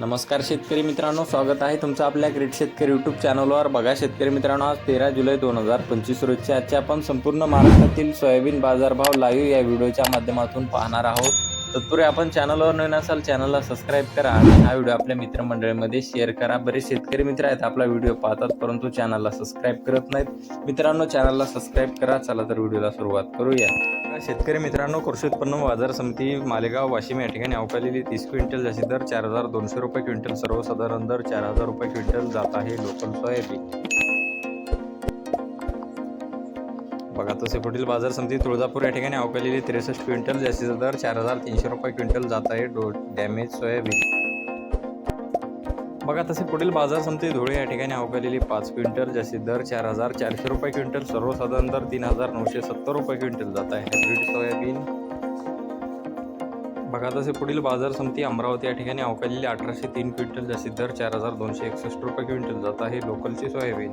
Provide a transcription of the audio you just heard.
नमस्कार शेतकरी मित्रांनो स्वागत आहे तुमचं आपल्या ग्रेट शेतकरी यूट्यूब चॅनलवर बघा शेतकरी मित्रांनो आज तेरा जुलै दोन हजार पंचवीस रोजच्या आजच्या आपण संपूर्ण महाराष्ट्रातील सोयाबीन बाजारभाव लाईव्ह या व्हिडिओच्या माध्यमातून पाहणार आहोत. तत्पूर्वी आपण चॅनलवर नवीन असाल चॅनलला सबस्क्राईब करा आणि हा व्हिडिओ आपल्या मित्रमंडळीमध्ये शेअर करा. बरेच शेतकरी मित्र आहेत आपला व्हिडिओ पाहतात परंतु चॅनलला सबस्क्राईब करत नाहीत. मित्रांनो चॅनलला सबस्क्राईब करा. चला तर व्हिडिओला सुरुवात करूया. शेतकरी मित्रांनो कृषी उत्पन्न बाजार समिती मालेगाव वाशिम या ठिकाणी अवकालेली तीस क्विंटल जास्तीत दर चार हजार दोनशे रुपये क्विंटल सर्वसाधारण दर चार हजार रुपये क्विंटल जात आहे लोकल सोयाबीन. बघा तसे पुढील बाजार समिती तुळजापूर या ठिकाणी अवकालेली त्रेसष्ट क्विंटल जास्तीचा दर चार हजार तीनशे रुपये क्विंटल जात आहे. डो डॅमेज सोयाबीन बघा तसे पुढील बाजार समिती धुळे या ठिकाणी अवकालेली पाच क्विंटल जास्तीत दर चार हजार चारशे रुपये क्विंटल सर्वसाधारण दर तीन हजार नऊशे सत्तर रुपये क्विंटल जात आहे. हायब्रिड सोयाबीन बघा तसे पुढील बाजार समिती अमरावती या ठिकाणी अवकालेली अठराशे तीन क्विंटल जास्तीत दर चार हजार दोनशे एकसष्ट रुपये क्विंटल जात आहे. लोकलची सोयाबीन.